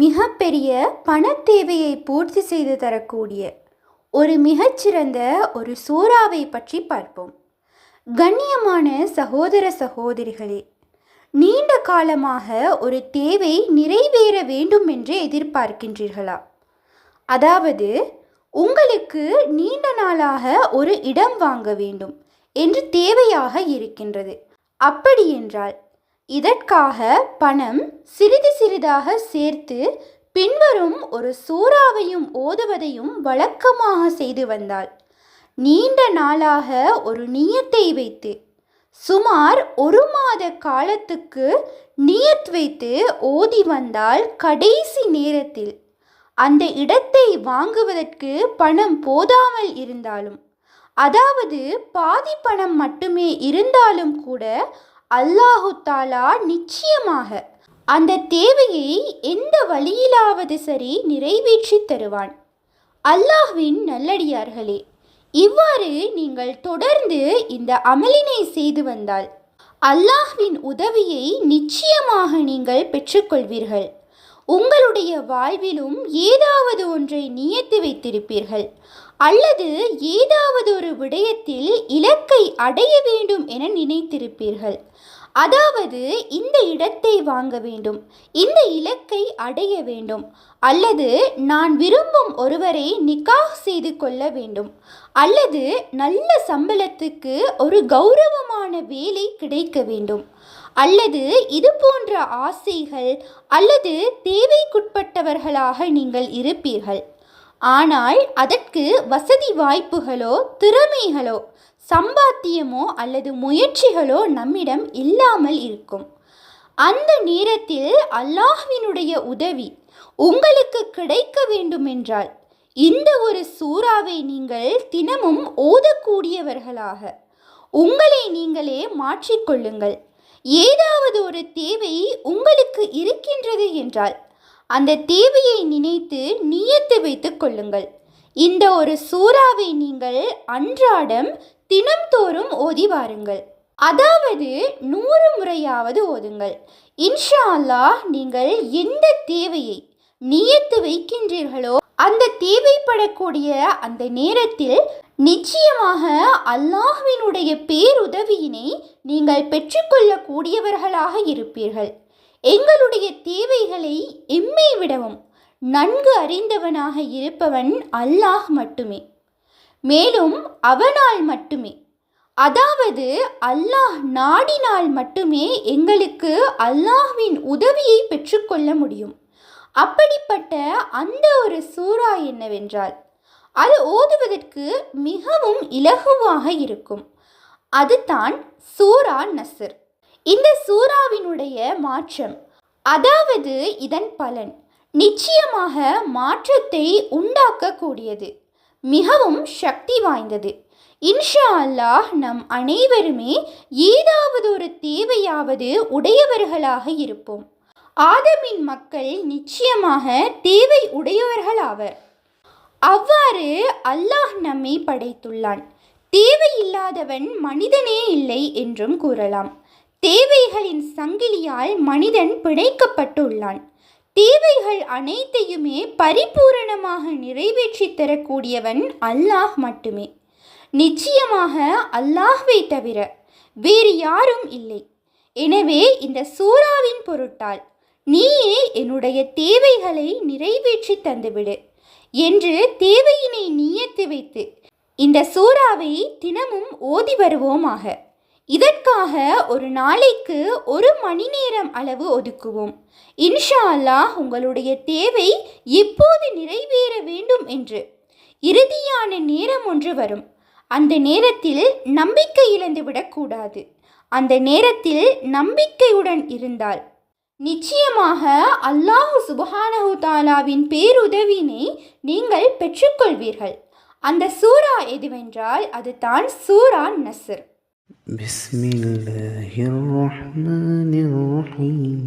மிகப்பெரிய பணத் தேவையை பூர்த்தி செய்து தரக்கூடிய ஒரு மிகச்சிறந்த ஒரு சூறாவை பற்றி பார்ப்போம். கண்ணியமான சகோதர சகோதரிகளே நீண்ட காலமாக ஒரு தேவை நிறைவேற வேண்டும் என்று எதிர்பார்க்கின்றீர்களா? அதாவது உங்களுக்கு நீண்ட நாளாக ஒரு இடம் வாங்க வேண்டும் என்று தேவையாக இருக்கின்றது. அப்படி என்றால் இதற்காக பணம் சிறிது சிறிதாக சேர்த்து பின்வரும் ஒரு சூறாவையும் ஓதுவதையும் வழக்கமாக செய்து வந்தால் நீண்ட நாளாக ஒரு நியத்தை வைத்து சுமார் ஒரு மாத காலத்துக்கு நியத் வைத்து ஓதி வந்தால் கடைசி நேரத்தில். அந்த இடத்தை வாங்குவதற்கு பணம் போதாமல் இருந்தாலும் அதாவது பாதி பணம் மட்டுமே இருந்தாலும் கூட அல்லாஹு தாலா நிச்சயமாக அந்த தேவையை எந்த வழியிலாவது சரி நிறைவேற்றி தருவான். அல்லாஹ்வின் நல்லடியார்களே இவ்வாறு நீங்கள் தொடர்ந்து இந்த அமலினை செய்து வந்தால் அல்லாஹ்வின் உதவியை நிச்சயமாக நீங்கள் பெற்றுக்கொள்வீர்கள். உங்களுடைய வாழ்விலும் ஏதாவது ஒன்றை நியத்து வைத்திருப்பீர்கள். அல்லது ஏதாவது ஒரு விடயத்தில் இலக்கை அடைய வேண்டும் என நினைத்திருப்பீர்கள். அதாவது இந்த இடத்தை வாங்க வேண்டும் இந்த இலக்கை அடைய வேண்டும். அல்லது நான் விரும்பும் ஒருவரை நிக்காஹ் செய்து கொள்ள வேண்டும். அல்லது நல்ல சம்பளத்துக்கு ஒரு கௌரவமான வேலை கிடைக்க வேண்டும். அல்லது இது போன்ற ஆசைகள் அல்லது தேவைக்குட்பட்டவர்களாக நீங்கள் இருப்பீர்கள். ஆனால் அதற்கு வசதி வாய்ப்புகளோ திறமைகளோ சம்பாத்தியமோ அல்லது முயற்சிகளோ நம்மிடம் இல்லாமல் இருக்கும். அந்த நேரத்தில் அல்லாஹ்வினுடைய உதவி உங்களுக்கு கிடைக்க வேண்டுமென்றால் இந்த ஒரு சூறாவை நீங்கள் தினமும் ஓதக்கூடியவர்களாக உங்களை நீங்களே மாற்றிக்கொள்ளுங்கள். ஏதாவது ஒரு தேவை உங்களுக்கு இருக்கின்றது என்றால் அந்த தேவையை நினைத்து நியத்து வைத்துக் கொள்ளுங்கள். இந்த ஒரு சூறாவை நீங்கள் அன்றாடம் தினம்தோறும் ஓதி வாருங்கள். அதாவது நூறு முறையாவது ஓதுங்கள். இன்ஷா அல்லாஹ் நீங்கள் எந்த தேவையை நியத்து வைக்கின்றீர்களோ அந்த தேவைப்படக்கூடிய அந்த நேரத்தில் நிச்சயமாக அல்லாஹ்வினுடைய பேருதவியினை நீங்கள் பெற்றுக்கொள்ளக்கூடியவர்களாக இருப்பீர்கள். எங்களுடைய தேவைகளை எம்மை விடவும் நன்கு அறிந்தவனாக இருப்பவன் அல்லாஹ் மட்டுமே. மேலும் அவனால் மட்டுமே. அதாவது அல்லாஹ் நாடினால் மட்டுமே எங்களுக்கு அல்லாஹ்வின் உதவியை பெற்றுக்கொள்ள முடியும். அப்படிப்பட்ட அந்த ஒரு சூறா என்னவென்றால் அது ஓதுவதற்கு மிகவும் இலகுவாக இருக்கும். அதுதான் சூரா நசர். இந்த சூறாவினுடைய மாற்றம் அதாவது இதன் பலன் நிச்சயமாக மாற்றத்தை உண்டாக்கக்கூடியது மிகவும் சக்தி வாய்ந்தது. இன்ஷா அல்லாஹ் நம் அனைவருமே ஏதாவது ஒரு தேவையாவது உடையவர்களாக இருப்போம். ஆதமின் மக்கள் நிச்சயமாக தேவை உடையவர்களாவர் அவ்வாறு அல்லாஹ் நம்மை படைத்துள்ளான். தேவையில்லாதவன் மனிதனே இல்லை என்றும் கூறலாம். தேவைகளின் சங்கிலியால் மனிதன் பிணைக்கப்பட்டுள்ளான். தேவைகள் அனைத்தையுமே பரிபூரணமாக நிறைவேற்றி தரக்கூடியவன் அல்லாஹ் மட்டுமே. நிச்சயமாக அல்லாஹ்வை தவிர வேறு யாரும் இல்லை. எனவே இந்த சூறாவின் பொருட்டால் நீயே என்னுடைய தேவைகளை நிறைவேற்றி தந்துவிடு என்று தேவையினை நியத்து வைத்து இந்த சூறாவை தினமும் ஓதி வருவோமாக. இதற்காக ஒரு நாளைக்கு ஒரு மணி நேரம் அளவு ஒதுக்குவோம். இன்ஷா அல்லாஹ் உங்களுடைய தேவை எப்போது நிறைவேற வேண்டும் என்று. இறுதியான நேரம் ஒன்று வரும். அந்த நேரத்தில் நம்பிக்கை இழந்து விடக்கூடாது அந்த நேரத்தில் நம்பிக்கையுடன் இருந்தால் நிச்சயமாக அல்லாஹு சுபஹானஹு தாலாவின் பேருதவினை நீங்கள் பெற்றுக்கொள்வீர்கள் அந்த சூரா எதுவென்றால் அதுதான் சூரா நஸ்ர் بسم الله الرحمن الرحيم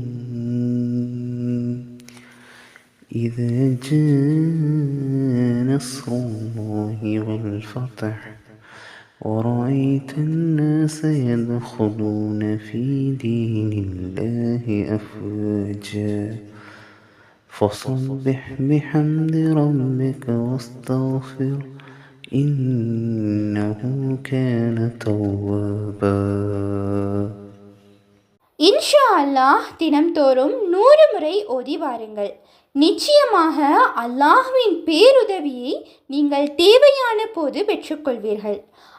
إذا جاء نصر الله والفتح ورأيت الناس يدخلون في دين الله أفواجا فصبح بحمد ربك واستغفر إنه كان توابا இன்ஷா அல்லாஹ் தினம்தோறும் நூறு முறை ஓதி வாருங்கள் நிச்சயமாக அல்லாஹ்வின் பேருதவியை நீங்கள் தேவையான போது பெற்றுக்கொள்வீர்கள்